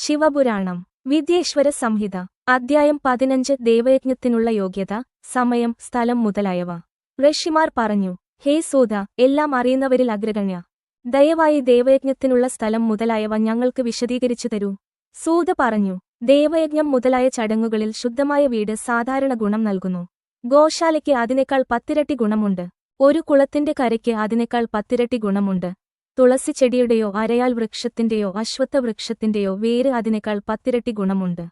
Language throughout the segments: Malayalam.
ശിവപുരാണം വിദ്യേശ്വര സംഹിത അദ്ധ്യായം പതിനഞ്ച് ദേവയജ്ഞത്തിനുള്ള യോഗ്യത സമയം സ്ഥലം മുതലായവ. ഋഷിമാർ പറഞ്ഞു ഹേ സൂത എല്ലാം അറിയുന്നവരിൽ അഗ്രഗണ്യ. ദയവായി ദേവയജ്ഞത്തിനുള്ള സ്ഥലം മുതലായവ ഞങ്ങൾക്ക് വിശദീകരിച്ചു തരൂ. സൂത പറഞ്ഞു ദേവയജ്ഞം മുതലായ ചടങ്ങുകളിൽ ശുദ്ധമായ വീട് സാധാരണ ഗുണം നൽകുന്നു. ഗോശാലയ്ക്ക് അതിനേക്കാൾ പത്തിരട്ടി ഗുണമുണ്ട്. ഒരു കുളത്തിന്റെ കരയ്ക്ക് അതിനേക്കാൾ പത്തിരട്ടി ഗുണമുണ്ട്. തുളസി ചെടിയുടെയോ അരയാൽ വൃക്ഷത്തിന്റെയോ അശ്വത്ഥ വൃക്ഷത്തിന്റെയോ വേര് അതിനേക്കാൾ പത്തിരട്ടി ഗുണമുണ്ട്.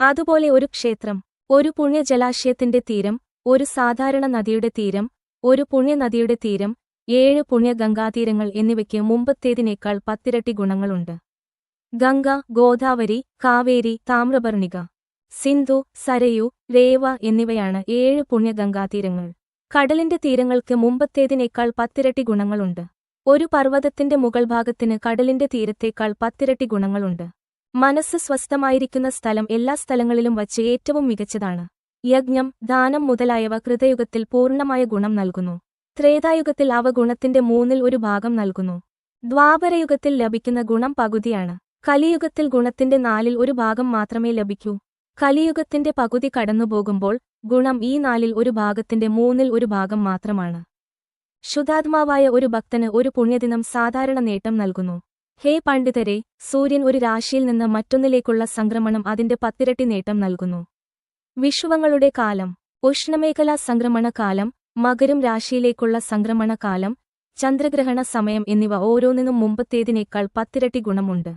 അതുപോലെ ഒരു ക്ഷേത്രം ഒരു പുണ്യജലാശയത്തിന്റെ തീരം ഒരു സാധാരണ നദിയുടെ തീരം ഒരു പുണ്യനദിയുടെ തീരം ഏഴ് പുണ്യ ഗംഗാതീരങ്ങൾ എന്നിവയ്ക്ക് മുമ്പത്തേതിനേക്കാൾ പത്തിരട്ടി ഗുണങ്ങളുണ്ട്. ഗംഗ ഗോദാവരി കാവേരി താമ്രപർണിക സിന്ധു സരയു രേവ എന്നിവയാണ് ഏഴ് പുണ്യ ഗംഗാതീരങ്ങൾ കടലിന്റെ തീരങ്ങൾക്ക് മുമ്പത്തേതിനേക്കാൾ പത്തിരട്ടി ഗുണങ്ങളുണ്ട്. ഒരു പർവതത്തിന്റെ മുകൾ ഭാഗത്തിന് കടലിന്റെ തീരത്തേക്കാൾ പത്തിരട്ടി ഗുണങ്ങളുണ്ട്. മനസ്സ് സ്വസ്ഥമായിരിക്കുന്ന സ്ഥലം എല്ലാ സ്ഥലങ്ങളിലും വച്ച് ഏറ്റവും മികച്ചതാണ്. യജ്ഞം ദാനം മുതലായവ കൃതയുഗത്തിൽ പൂർണമായ ഗുണം നൽകുന്നു. ത്രേതായുഗത്തിൽ അവ ഗുണത്തിന്റെ മൂന്നിൽ ഒരു ഭാഗം നൽകുന്നു. ദ്വാപരയുഗത്തിൽ ലഭിക്കുന്ന ഗുണം പകുതിയാണ്. കലിയുഗത്തിൽ ഗുണത്തിന്റെ നാലിൽ ഒരു ഭാഗം മാത്രമേ ലഭിക്കൂ. കലിയുഗത്തിന്റെ പകുതി കടന്നുപോകുമ്പോൾ ഗുണം ഈ നാലിൽ ഒരു ഭാഗത്തിന്റെ മൂന്നിൽ ഒരു ഭാഗം മാത്രമാണ്. ശുദ്ധാത്മാവായ ഒരു ഭക്തന് ഒരു പുണ്യദിനം സാധാരണ നേട്ടം നൽകുന്നു. ഹേ പണ്ഡിതരെ സൂര്യൻ ഒരു രാശിയിൽ നിന്ന് മറ്റൊന്നിലേക്കുള്ള സംക്രമണം അതിന്റെ പത്തിരട്ടി നേട്ടം നൽകുന്നു. വിഷുവങ്ങളുടെ കാലം ഉഷ്ണമേഖലാ സംക്രമണ കാലം മകരം രാശിയിലേക്കുള്ള സംക്രമണ കാലം ചന്ദ്രഗ്രഹണ സമയം എന്നിവ ഓരോന്നിനും മുമ്പത്തേതിനേക്കാൾ പത്തിരട്ടി ഗുണമുണ്ട്.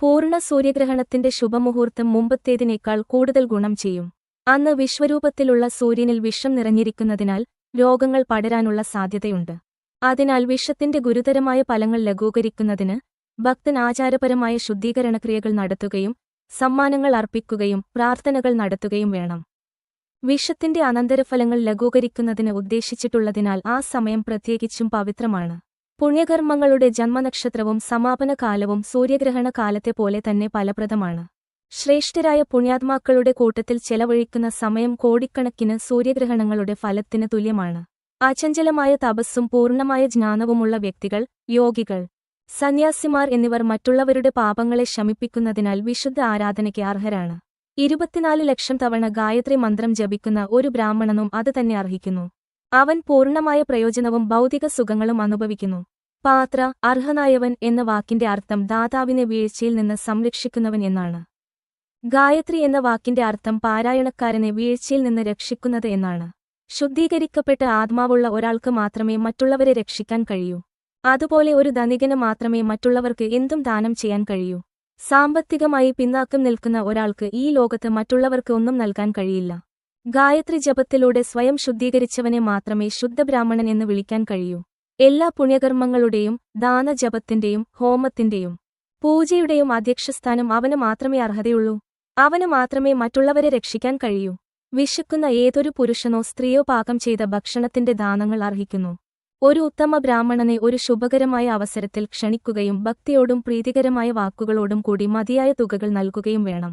പൂർണ സൂര്യഗ്രഹണത്തിന്റെ ശുഭമുഹൂർത്തം മുമ്പത്തേതിനേക്കാൾ കൂടുതൽ ഗുണം ചെയ്യും. അന്ന് വിശ്വരൂപത്തിലുള്ള സൂര്യനിൽ വിഷം നിറഞ്ഞിരിക്കുന്നതിനാൽ രോഗങ്ങൾ പടരാനുള്ള സാധ്യതയുണ്ട്. അതിനാൽ വിഷത്തിന്റെ ഗുരുതരമായ ഫലങ്ങൾ ലഘൂകരിക്കുന്നതിന് ഭക്തൻ ആചാരപരമായ ശുദ്ധീകരണക്രിയകൾ നടത്തുകയും സമ്മാനങ്ങൾ അർപ്പിക്കുകയും പ്രാർത്ഥനകൾ നടത്തുകയും വേണം. വിഷത്തിന്റെ അനന്തരഫലങ്ങൾ ലഘൂകരിക്കുന്നതിന് ഉദ്ദേശിച്ചിട്ടുള്ളതിനാൽ ആ സമയം പ്രത്യേകിച്ചും പവിത്രമാണ്. പുണ്യകർമ്മങ്ങളുടെ ജന്മനക്ഷത്രവും സമാപന കാലവും സൂര്യഗ്രഹണ കാലത്തെ പോലെ തന്നെ ഫലപ്രദമാണ്. ശ്രേഷ്ഠരായ പുണ്യാത്മാക്കളുടെ കൂട്ടത്തിൽ ചെലവഴിക്കുന്ന സമയം കോടിക്കണക്കിന് സൂര്യഗ്രഹണങ്ങളുടെ ഫലത്തിന് തുല്യമാണ്. അചഞ്ചലമായ തപസ്സും പൂർണമായ ജ്ഞാനവുമുള്ള വ്യക്തികൾ യോഗികൾ സന്യാസിമാർ എന്നിവർ മറ്റുള്ളവരുടെ പാപങ്ങളെ ശമിപ്പിക്കുന്നതിനാൽ വിശുദ്ധ ആരാധനയ്ക്ക് അർഹരാണ്. ഇരുപത്തിനാല് ലക്ഷം തവണ ഗായത്രി മന്ത്രം ജപിക്കുന്ന ഒരു ബ്രാഹ്മണനും അത് തന്നെ അർഹിക്കുന്നു. അവൻ പൂർണമായ പ്രയോജനവും ഭൗതിക സുഖങ്ങളും അനുഭവിക്കുന്നു. പാത്ര അർഹനായവൻ എന്ന വാക്കിന്റെ അർത്ഥം ദാതാവിനെ വീഴ്ചയിൽ നിന്ന് സംരക്ഷിക്കുന്നവൻ എന്നാണ്. ഗായത്രി എന്ന വാക്കിന്റെ അർത്ഥം പാരായണക്കാരനെ വീഴ്ചയിൽ നിന്ന് രക്ഷിക്കുന്നത് എന്നാണ്. ശുദ്ധീകരിക്കപ്പെട്ട ആത്മാവുള്ള ഒരാൾക്ക് മാത്രമേ മറ്റുള്ളവരെ രക്ഷിക്കാൻ കഴിയൂ. അതുപോലെ ഒരു ധനികന് മാത്രമേ മറ്റുള്ളവർക്ക് എന്തും ദാനം ചെയ്യാൻ കഴിയൂ. സാമ്പത്തികമായി പിന്നാക്കം നിൽക്കുന്ന ഒരാൾക്ക് ഈ ലോകത്ത് മറ്റുള്ളവർക്ക് ഒന്നും നൽകാൻ കഴിയില്ല. ഗായത്രി ജപത്തിലൂടെ സ്വയം ശുദ്ധീകരിച്ചവനെ മാത്രമേ ശുദ്ധബ്രാഹ്മണൻ എന്ന് വിളിക്കാൻ കഴിയൂ. എല്ലാ പുണ്യകർമ്മങ്ങളുടെയും ദാനജപത്തിന്റെയും ഹോമത്തിന്റെയും പൂജയുടെയും അധ്യക്ഷസ്ഥാനം അവന് മാത്രമേ അർഹതയുള്ളൂ. അവന് മാത്രമേ മറ്റുള്ളവരെ രക്ഷിക്കാൻ കഴിയൂ. വിശക്കുന്ന ഏതൊരു പുരുഷനോ സ്ത്രീയോ പാകം ചെയ്ത ഭക്ഷണത്തിന്റെ ദാനങ്ങൾ അർഹിക്കുന്നു. ഒരു ഉത്തമ ബ്രാഹ്മണനെ ഒരു ശുഭകരമായ അവസരത്തിൽ ക്ഷണിക്കുകയും ഭക്തിയോടും പ്രീതികരമായ വാക്കുകളോടും കൂടി മതിയായ തുകകൾ നൽകുകയും വേണം.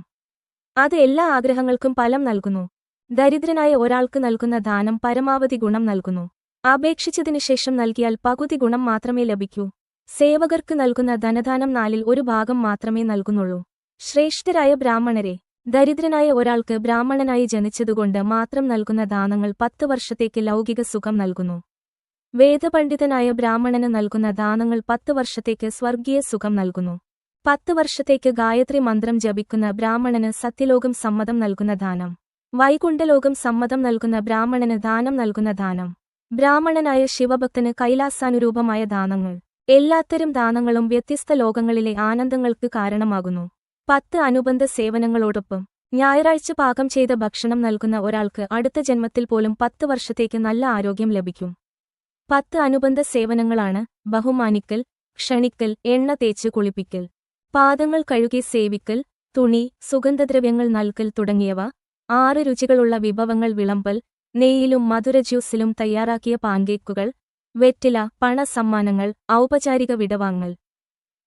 അത് എല്ലാ ആഗ്രഹങ്ങൾക്കും ഫലം നൽകുന്നു. ദരിദ്രനായ ഒരാൾക്ക് നൽകുന്ന ദാനം പരമാവധി ഗുണം നൽകുന്നു. അപേക്ഷിച്ചതിനു ശേഷം നൽകിയാൽ പകുതി ഗുണം മാത്രമേ ലഭിക്കൂ. സേവകർക്ക് നൽകുന്ന ധനദാനം നാലിൽ ഒരു ഭാഗം മാത്രമേ നൽകുന്നുള്ളൂ. ശ്രേഷ്ഠരായ ബ്രാഹ്മണരെ ദരിദ്രനായ ഒരാൾക്ക് ബ്രാഹ്മണനായി ജനിച്ചതുകൊണ്ട് മാത്രം നൽകുന്ന ദാനങ്ങൾ പത്ത് വർഷത്തേക്ക് ലൗകിക സുഖം നൽകുന്നു. വേദപണ്ഡിതനായ ബ്രാഹ്മണന് നൽകുന്ന ദാനങ്ങൾ പത്ത് വർഷത്തേക്ക് സ്വർഗീയ സുഖം നൽകുന്നു. പത്ത് വർഷത്തേക്ക് ഗായത്രി മന്ത്രം ജപിക്കുന്ന ബ്രാഹ്മണന് സത്യലോകം സമ്മതം നൽകുന്ന ദാനം. വൈകുണ്ഠലോകം സമ്മതം നൽകുന്ന ബ്രാഹ്മണന് ദാനം നൽകുന്ന ദാനം. ബ്രാഹ്മണനായ ശിവഭക്തന് കൈലാസാനുരൂപമായ ദാനങ്ങൾ. എല്ലാത്തരം ദാനങ്ങളും വ്യത്യസ്ത ലോകങ്ങളിലെ ആനന്ദങ്ങൾക്ക് കാരണമാകുന്നു. പത്ത് അനുബന്ധ സേവനങ്ങളോടൊപ്പം ഞായറാഴ്ച പാകം ചെയ്ത ഭക്ഷണം നൽകുന്ന ഒരാൾക്ക് അടുത്ത ജന്മത്തിൽ പോലും പത്ത് വർഷത്തേക്ക് നല്ല ആരോഗ്യം ലഭിക്കും. പത്ത് അനുബന്ധ സേവനങ്ങളാണ് ബഹുമാനിക്കൽ ക്ഷണിക്കൽ എണ്ണ തേച്ച് കുളിപ്പിക്കൽ പാദങ്ങൾ കഴുകി സേവിക്കൽ തുണി സുഗന്ധദ്രവ്യങ്ങൾ നൽകൽ തുടങ്ങിയവ ആറ് രുചികളുള്ള വിഭവങ്ങൾ വിളമ്പൽ നെയ്യിലും മധുര ജ്യൂസിലും തയ്യാറാക്കിയ പാൻകേക്കുകൾ വെറ്റില പണ സമ്മാനങ്ങൾ ഔപചാരിക വിടവാങ്ങൽ.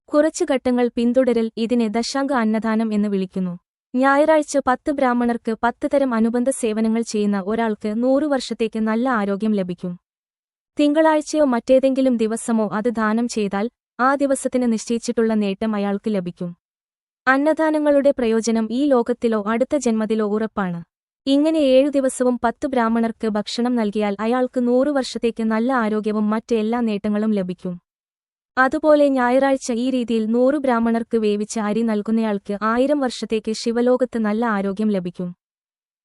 കുറച്ചു ഘട്ടങ്ങൾ പിന്തുടരൽ ഇതിനെ ദശാംഗ അന്നദാനം എന്ന് വിളിക്കുന്നു. ഞായറാഴ്ച പത്ത് ബ്രാഹ്മണർക്ക് പത്ത് തരം അനുബന്ധ സേവനങ്ങൾ ചെയ്യുന്ന ഒരാൾക്ക് നൂറു വർഷത്തേക്ക് നല്ല ആരോഗ്യം ലഭിക്കും. തിങ്കളാഴ്ചയോ മറ്റേതെങ്കിലും ദിവസമോ അത് ദാനം ചെയ്താൽ ആ ദിവസത്തിന് നിശ്ചയിച്ചിട്ടുള്ള നേട്ടം അയാൾക്ക് ലഭിക്കും. അന്നദാനങ്ങളുടെ പ്രയോജനം ഈ ലോകത്തിലോ അടുത്ത ജന്മത്തിലോ ഉറപ്പാണ്. ഇങ്ങനെ ഏഴു ദിവസവും പത്ത് ബ്രാഹ്മണർക്ക് ഭക്ഷണം നൽകിയാൽ അയാൾക്ക് നൂറു വർഷത്തേക്ക് നല്ല ആരോഗ്യവും മറ്റെല്ലാ നേട്ടങ്ങളും ലഭിക്കും. അതുപോലെ ഞായറാഴ്ച ഈ രീതിയിൽ നൂറു ബ്രാഹ്മണർക്ക് വേവിച്ച അരി നൽകുന്നയാൾക്ക് ആയിരം വർഷത്തേക്ക് ശിവലോകത്ത് നല്ല ആരോഗ്യം ലഭിക്കും.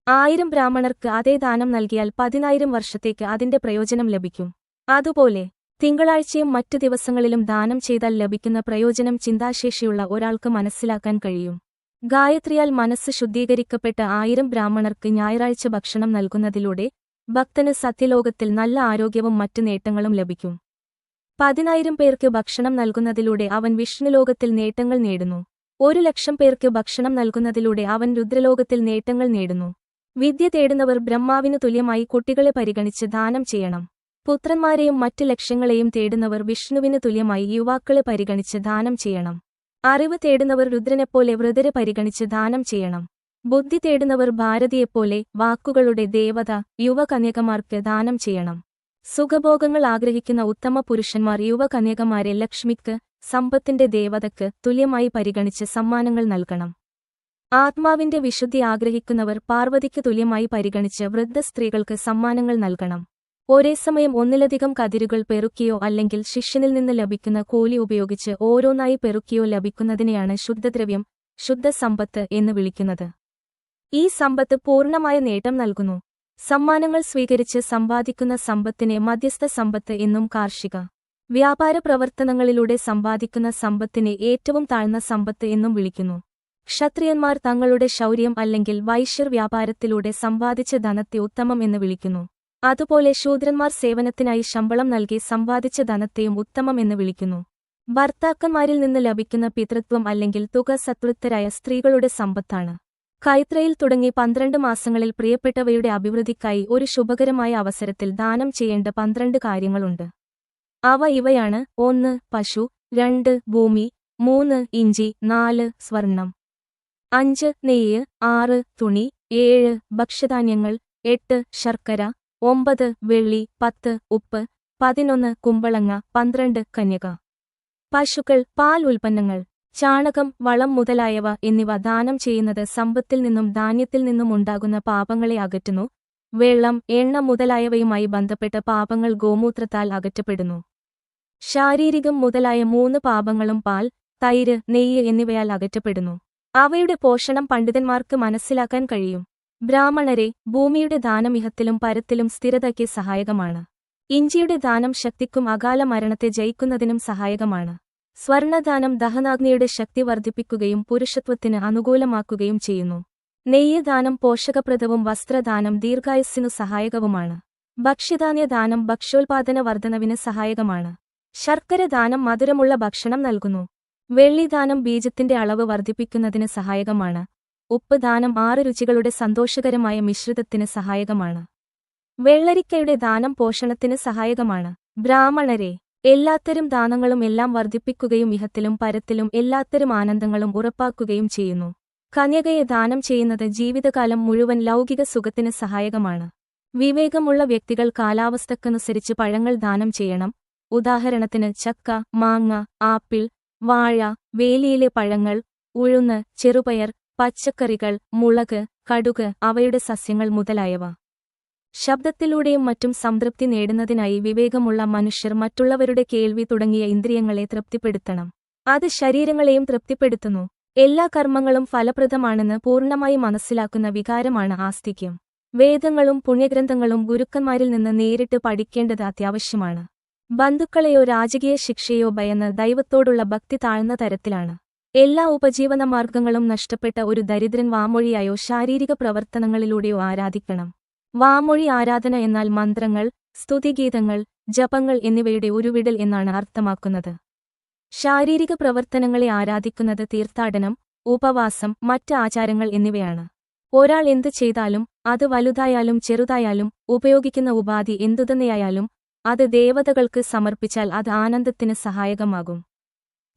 ആയിരം ബ്രാഹ്മണർക്ക് അതേ ദാനം നൽകിയാൽ പതിനായിരം വർഷത്തേക്ക് അതിന്റെ പ്രയോജനം ലഭിക്കും. അതുപോലെ തിങ്കളാഴ്ചയും മറ്റു ദിവസങ്ങളിലും ദാനം ചെയ്താൽ ലഭിക്കുന്ന പ്രയോജനം ചിന്താശേഷിയുള്ള ഒരാൾക്ക് മനസ്സിലാക്കാൻ കഴിയും. ഗായത്രിയാൽ മനസ്സ് ശുദ്ധീകരിക്കപ്പെട്ട ആയിരം ബ്രാഹ്മണർക്ക് ഞായറാഴ്ച ഭക്ഷണം നൽകുന്നതിലൂടെ ഭക്തന് സത്യലോകത്തിൽ നല്ല ആരോഗ്യവും മറ്റു നേട്ടങ്ങളും ലഭിക്കും. പതിനായിരം പേർക്ക് ഭക്ഷണം നൽകുന്നതിലൂടെ അവൻ വിഷ്ണുലോകത്തിൽ നേട്ടങ്ങൾ നേടുന്നു. ഒരു ലക്ഷം പേർക്ക് ഭക്ഷണം നൽകുന്നതിലൂടെ അവൻ രുദ്രലോകത്തിൽ നേട്ടങ്ങൾ നേടുന്നു. വിദ്യ തേടുന്നവർ ബ്രഹ്മാവിനു തുല്യമായി കുട്ടികളെ പരിഗണിച്ച് ദാനം ചെയ്യണം. പുത്രന്മാരെയും മറ്റ് ലക്ഷ്യങ്ങളെയും തേടുന്നവർ വിഷ്ണുവിന് തുല്യമായി യുവാക്കളെ പരിഗണിച്ച് ദാനം ചെയ്യണം. അറിവ് തേടുന്നവർ രുദ്രനെപ്പോലെ വൃതരെ പരിഗണിച്ച് ദാനം ചെയ്യണം. ബുദ്ധി തേടുന്നവർ ഭാരതിയെപ്പോലെ വാക്കുകളുടെ ദേവത യുവകന്യകമാർക്ക് ദാനം ചെയ്യണം. സുഖഭോഗങ്ങൾ ആഗ്രഹിക്കുന്ന ഉത്തമ പുരുഷന്മാർ യുവകന്യകമാരെ ലക്ഷ്മിക്ക് സമ്പത്തിന്റെ ദേവതക്ക് തുല്യമായി പരിഗണിച്ച് സമ്മാനങ്ങൾ നൽകണം. ആത്മാവിന്റെ വിശുദ്ധി ആഗ്രഹിക്കുന്നവർ പാർവതിക്ക് തുല്യമായി പരിഗണിച്ച് വൃദ്ധ സ്ത്രീകൾക്ക് സമ്മാനങ്ങൾ നൽകണം. ഒരേ സമയം ഒന്നിലധികം കതിരുകൾ പെറുക്കിയോ അല്ലെങ്കിൽ ശിഷ്യനിൽ നിന്ന് ലഭിക്കുന്ന കൂലി ഉപയോഗിച്ച് ഓരോന്നായി പെറുക്കിയോ ലഭിക്കുന്നതിനെയാണ് ശുദ്ധദ്രവ്യം ശുദ്ധസമ്പത്ത് എന്ന് വിളിക്കുന്നത്. ഈ സമ്പത്ത് പൂർണമായ നേട്ടം നൽകുന്നു. സമ്മാനങ്ങൾ സ്വീകരിച്ച് സമ്പാദിക്കുന്ന സമ്പത്തിനെ മധ്യസ്ഥ സമ്പത്ത് എന്നും കാർഷിക വ്യാപാര പ്രവർത്തനങ്ങളിലൂടെ സമ്പാദിക്കുന്ന സമ്പത്തിനെ ഏറ്റവും താഴ്ന്ന സമ്പത്ത് എന്നും വിളിക്കുന്നു. ക്ഷത്രിയന്മാർ തങ്ങളുടെ ശൗര്യം അല്ലെങ്കിൽ വൈശ്യർ വ്യാപാരത്തിലൂടെ സമ്പാദിച്ച ധനത്തെ ഉത്തമം എന്ന് വിളിക്കുന്നു. അതുപോലെ ശൂദ്രന്മാർ സേവനത്തിനായി ശമ്പളം നൽകി സമ്പാദിച്ച ധനത്തെയും ഉത്തമം എന്ന് വിളിക്കുന്നു. ഭർത്താക്കന്മാരിൽ നിന്ന് ലഭിക്കുന്ന പിതൃത്വം അല്ലെങ്കിൽ തുക സത്വൃത്തരായ സ്ത്രീകളുടെ സമ്പത്താണ്. കൈത്രയിൽ തുടങ്ങി പന്ത്രണ്ട് മാസങ്ങളിൽ പ്രിയപ്പെട്ടവയുടെ അഭിവൃദ്ധിക്കായി ഒരു ശുഭകരമായ അവസരത്തിൽ ദാനം ചെയ്യേണ്ട പന്ത്രണ്ട് കാര്യങ്ങളുണ്ട്. അവ ഇവയാണ്. ഒന്ന് പശു. രണ്ട് ഭൂമി. മൂന്ന് ഇഞ്ചി. നാല് സ്വർണം അഞ്ച് നെയ്യ്. ആറ് തുണി. ഏഴ് ഭക്ഷ്യധാന്യങ്ങൾ. എട്ട് ശർക്കര. ഒമ്പത് വെള്ളി. പത്ത് ഉപ്പ്. പതിനൊന്ന് കുമ്പളങ്ങ. പന്ത്രണ്ട് കന്യക പശുക്കൾ പാൽ ഉൽപ്പന്നങ്ങൾ. ചാണകം വളം മുതലായവ എന്നിവ ദാനം ചെയ്യുന്നത് സമ്പത്തിൽ നിന്നും ധാന്യത്തിൽ നിന്നും ഉണ്ടാകുന്ന പാപങ്ങളെ അകറ്റുന്നു. വെള്ളം എണ്ണ മുതലായവയുമായി ബന്ധപ്പെട്ട പാപങ്ങൾ ഗോമൂത്രത്താൽ അകറ്റപ്പെടുന്നു. ശാരീരികം മുതലായ മൂന്ന് പാപങ്ങളും പാൽ തൈര് നെയ്യ് എന്നിവയാൽ അകറ്റപ്പെടുന്നു. അവയുടെ പോഷണം പണ്ഡിതന്മാർക്ക് മനസ്സിലാക്കാൻ കഴിയും. ബ്രാഹ്മണരെ ഭൂമിയുടെ ദാനമിഹത്തിലും പരത്തിലും സ്ഥിരതയ്ക്ക് സഹായകമാണ്. ഇഞ്ചിയുടെ ദാനം ശക്തിക്കും അകാല മരണത്തെ ജയിക്കുന്നതിനും സഹായകമാണ്. സ്വർണദാനം ദഹനാഗ്നിയുടെ ശക്തി വർദ്ധിപ്പിക്കുകയും പുരുഷത്വത്തിന് അനുകൂലമാക്കുകയും ചെയ്യുന്നു. നെയ്യദാനം പോഷകപ്രദവും വസ്ത്രദാനം ദീർഘായുസ്സിനു സഹായകവുമാണ്. ഭക്ഷ്യധാന്യദാനം ഭക്ഷ്യോൽപാദന വർധനവിന് സഹായകമാണ്. ശർക്കര ദാനം മധുരമുള്ള ഭക്ഷണം നൽകുന്നു. വെള്ളിദാനം ബീജത്തിന്റെ അളവ് വർദ്ധിപ്പിക്കുന്നതിന് സഹായകമാണ്. ഉപ്പ് ദാനം ആറ് രുചികളുടെ സന്തോഷകരമായ മിശ്രിതത്തിന് സഹായകമാണ്. വെള്ളരിക്കയുടെ ദാനം പോഷണത്തിന് സഹായകമാണ്. ബ്രാഹ്മണരെ എല്ലാത്തരം ദാനങ്ങളും എല്ലാം വർദ്ധിപ്പിക്കുകയും ഇഹത്തിലും പരത്തിലും എല്ലാത്തരം ആനന്ദങ്ങളും ഉറപ്പാക്കുകയും ചെയ്യുന്നു. കന്യകയെ ദാനം ചെയ്യുന്നത് ജീവിതകാലം മുഴുവൻ ലൗകിക സുഖത്തിന് സഹായകമാണ്. വിവേകമുള്ള വ്യക്തികൾ കാലാവസ്ഥക്കനുസരിച്ച് പഴങ്ങൾ ദാനം ചെയ്യണം. ഉദാഹരണത്തിന് ചക്ക മാങ്ങ ആപ്പിൾ വാഴ വേലിയിലെ പഴങ്ങൾ ഉഴുന്ന് ചെറുപയർ പച്ചക്കറികൾ മുളക് കടുക് അവയുടെ സസ്യങ്ങൾ മുതലായവ. ശബ്ദത്തിലൂടെയും മറ്റും സംതൃപ്തി നേടുന്നതിനായി വിവേകമുള്ള മനുഷ്യർ മറ്റുള്ളവരുടെ കേൾവി തുടങ്ങിയ ഇന്ദ്രിയങ്ങളെ തൃപ്തിപ്പെടുത്തണം. അത് ശരീരങ്ങളെയും തൃപ്തിപ്പെടുത്തുന്നു. എല്ലാ കർമ്മങ്ങളും ഫലപ്രദമാണെന്ന് പൂർണമായി മനസ്സിലാക്കുന്ന വികാരമാണ് ആസ്തിക്യം. വേദങ്ങളും പുണ്യഗ്രന്ഥങ്ങളും ഗുരുക്കന്മാരിൽ നിന്ന് നേരിട്ട് പഠിക്കേണ്ടത് അത്യാവശ്യമാണ്. ബന്ധുക്കളെയോ രാജകീയ ശിക്ഷയോ ഭയന്ന് ദൈവത്തോടുള്ള ഭക്തി താഴ്ന്ന തരത്തിലാണ്. എല്ലാ ഉപജീവന മാർഗങ്ങളും നഷ്ടപ്പെട്ട ഒരു ദരിദ്രൻ വാമൊഴിയായോ ശാരീരിക പ്രവർത്തനങ്ങളിലൂടെയോ ആരാധിക്കണം. വാമൊഴി ആരാധന എന്നാൽ മന്ത്രങ്ങൾ സ്തുതിഗീതങ്ങൾ ജപങ്ങൾ എന്നിവയുടെ ഉരുവിടൽ എന്നാണ് അർത്ഥമാക്കുന്നത്. ശാരീരിക പ്രവർത്തനങ്ങളെ ആരാധിക്കുന്നത് തീർത്ഥാടനം ഉപവാസം മറ്റ് ആചാരങ്ങൾ എന്നിവയാണ്. ഒരാൾ എന്തു ചെയ്താലും അത് വലുതായാലും ചെറുതായാലും ഉപയോഗിക്കുന്ന ഉപാധി എന്തുതന്നെയായാലും അത് ദേവതകൾക്ക് സമർപ്പിച്ചാൽ അത് ആനന്ദത്തിന് സഹായകമാകും.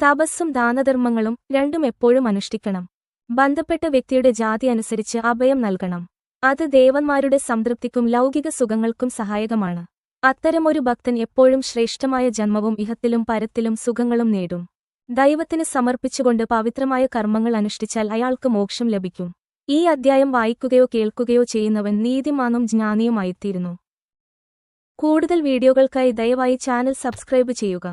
തപസ്സും ദാനധർമ്മങ്ങളും രണ്ടും എപ്പോഴും അനുഷ്ഠിക്കണം. ബന്ധപ്പെട്ട വ്യക്തിയുടെ ജാതി അനുസരിച്ച് അഭയം നൽകണം. അത് ദേവന്മാരുടെ സംതൃപ്തിക്കും ലൗകിക സുഖങ്ങൾക്കും സഹായകമാണ്. അത്തരമൊരു ഭക്തൻ എപ്പോഴും ശ്രേഷ്ഠമായ ജന്മവും ഇഹത്തിലും പരത്തിലും സുഖങ്ങളും നേടും. ദൈവത്തിന് സമർപ്പിച്ചുകൊണ്ട് പവിത്രമായ കർമ്മങ്ങൾ അനുഷ്ഠിച്ചാൽ അയാൾക്ക് മോക്ഷം ലഭിക്കും. ഈ അദ്ധ്യായം വായിക്കുകയോ കേൾക്കുകയോ ചെയ്യുന്നവൻ നീതിമാനും ജ്ഞാനിയുമായിത്തീരുന്നു. കൂടുതൽ വീഡിയോകൾക്കായി ദയവായി ചാനൽ സബ്സ്ക്രൈബ് ചെയ്യുക.